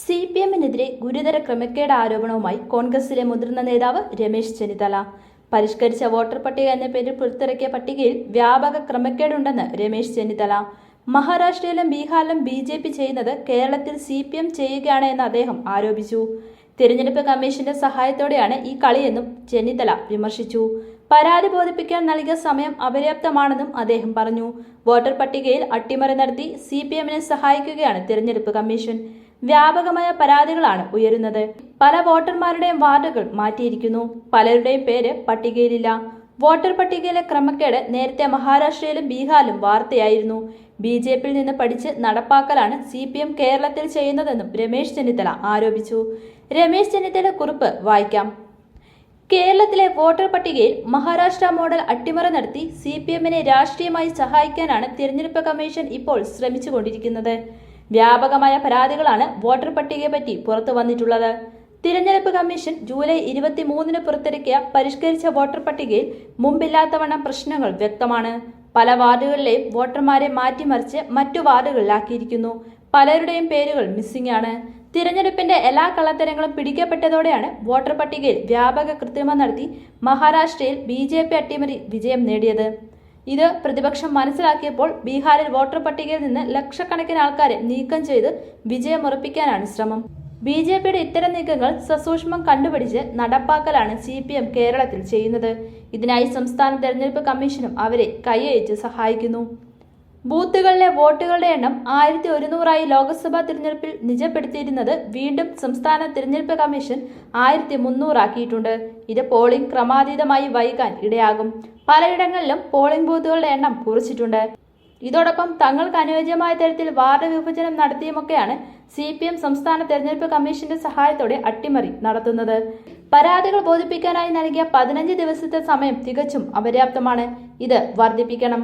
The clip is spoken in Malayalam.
സി പി എമ്മിനെതിരെ ഗുരുതര ക്രമക്കേട് ആരോപണവുമായി കോൺഗ്രസിലെ മുതിർന്ന നേതാവ് രമേശ് ചെന്നിത്തല. പരിഷ്കരിച്ച വോട്ടർ പട്ടിക എന്ന പേരിൽ പുറത്തിറക്കിയ പട്ടികയിൽ വ്യാപക ക്രമക്കേടുണ്ടെന്ന് രമേശ് ചെന്നിത്തല. മഹാരാഷ്ട്രയിലും ബീഹാറിലും ബി ജെ പി ചെയ്യുന്നത് കേരളത്തിൽ സി പി എം ചെയ്യുകയാണ് എന്ന് അദ്ദേഹം ആരോപിച്ചു. തിരഞ്ഞെടുപ്പ് കമ്മീഷന്റെ സഹായത്തോടെയാണ് ഈ കളിയെന്നും ചെന്നിത്തല വിമർശിച്ചു. പരാതി ബോധിപ്പിക്കാൻ നൽകിയ സമയം അപര്യാപ്തമാണെന്നും അദ്ദേഹം പറഞ്ഞു. വോട്ടർ പട്ടികയിൽ അട്ടിമറി നടത്തി സി പി എമ്മിനെ സഹായിക്കുകയാണ് തിരഞ്ഞെടുപ്പ് കമ്മീഷൻ. വ്യാപകമായ പരാതികളാണ് ഉയരുന്നത്. പല വോട്ടർമാരുടെയും വാർഡുകൾ മാറ്റിയിരിക്കുന്നു. പലരുടെയും പേര് പട്ടികയിലില്ല. വോട്ടർ പട്ടികയിലെ ക്രമക്കേട് നേരത്തെ മഹാരാഷ്ട്രയിലും ബീഹാറിലും വാർത്തയായിരുന്നു. ബി ജെ പിയിൽ നിന്ന് പഠിച്ച് നടപ്പാക്കലാണ് സി പി എം കേരളത്തിൽ ചെയ്യുന്നതെന്നും രമേശ് ചെന്നിത്തല ആരോപിച്ചു. രമേശ് ചെന്നിത്തല കുറിപ്പ് വായിക്കാം. കേരളത്തിലെ വോട്ടർ പട്ടികയിൽ മഹാരാഷ്ട്ര മോഡൽ അട്ടിമറി നടത്തി സി പി എമ്മിനെ രാഷ്ട്രീയമായി സഹായിക്കാനാണ് തിരഞ്ഞെടുപ്പ് കമ്മീഷൻ ഇപ്പോൾ ശ്രമിച്ചുകൊണ്ടിരിക്കുന്നത്. വ്യാപകമായ പരാതികളാണ് വോട്ടർ പട്ടികയെപ്പറ്റി പുറത്തു വന്നിട്ടുള്ളത്. തിരഞ്ഞെടുപ്പ് കമ്മീഷൻ ജൂലൈ ഇരുപത്തിമൂന്നിന് പുറത്തിറക്കിയ പരിഷ്കരിച്ച വോട്ടർ പട്ടികയിൽ മുമ്പില്ലാത്തവണ്ണം പ്രശ്നങ്ങൾ വ്യക്തമാണ്. പല വാർഡുകളിലെയും വോട്ടർമാരെ മാറ്റിമറിച്ച് മറ്റു വാർഡുകളിലാക്കിയിരിക്കുന്നു. പലരുടെയും പേരുകൾ മിസ്സിംഗ് ആണ്. തിരഞ്ഞെടുപ്പിന്റെ എല്ലാ കള്ളത്തരങ്ങളും പിടിക്കപ്പെട്ടതോടെയാണ് വോട്ടർ പട്ടികയിൽ വ്യാപക കൃത്രിമം നടത്തി മഹാരാഷ്ട്രയിൽ ബി ജെ പി അട്ടിമറി വിജയം നേടിയത്. ഇത് പ്രതിപക്ഷം മനസ്സിലാക്കിയപ്പോൾ ബീഹാറിൽ വോട്ടർ പട്ടികയിൽ നിന്ന് ലക്ഷക്കണക്കിന് ആൾക്കാരെ നീക്കം ചെയ്ത് വിജയമുറപ്പിക്കാനാണ് ശ്രമം. ബി ജെ പിയുടെ ഇത്തരം നീക്കങ്ങൾ സസൂക്ഷ്മം കണ്ടുപിടിച്ച് നടപ്പാക്കലാണ് സി പി എം കേരളത്തിൽ ചെയ്യുന്നത്. ഇതിനായി സംസ്ഥാന തെരഞ്ഞെടുപ്പ് കമ്മീഷനും അവരെ കൈയയച്ച് സഹായിക്കുന്നു. ബൂത്തുകളിലെ വോട്ടുകളുടെ എണ്ണം ആയിരത്തി ഒരുന്നൂറായി ലോക്സഭാ തിരഞ്ഞെടുപ്പിൽ നിജപ്പെടുത്തിയിരുന്നത് വീണ്ടും സംസ്ഥാന തിരഞ്ഞെടുപ്പ് കമ്മീഷൻ ആയിരത്തി മുന്നൂറാക്കിയിട്ടുണ്ട്. ഇത് പോളിംഗ് ക്രമാതീതമായി വൈകാൻ ഇടയാകും. പലയിടങ്ങളിലും പോളിംഗ് ബൂത്തുകളുടെ എണ്ണം കുറിച്ചിട്ടുണ്ട്. ഇതോടൊപ്പം തങ്ങൾക്ക് അനുയോജ്യമായ തരത്തിൽ വാർഡ് വിഭജനം നടത്തിയുമൊക്കെയാണ് സി പി എം സംസ്ഥാന തെരഞ്ഞെടുപ്പ് കമ്മീഷന്റെ സഹായത്തോടെ അട്ടിമറി നടത്തുന്നത്. പരാതികൾ ബോധിപ്പിക്കാനായി നൽകിയ പതിനഞ്ച് ദിവസത്തെ സമയം തികച്ചും അപര്യാപ്തമാണ്. ഇത് വർദ്ധിപ്പിക്കണം.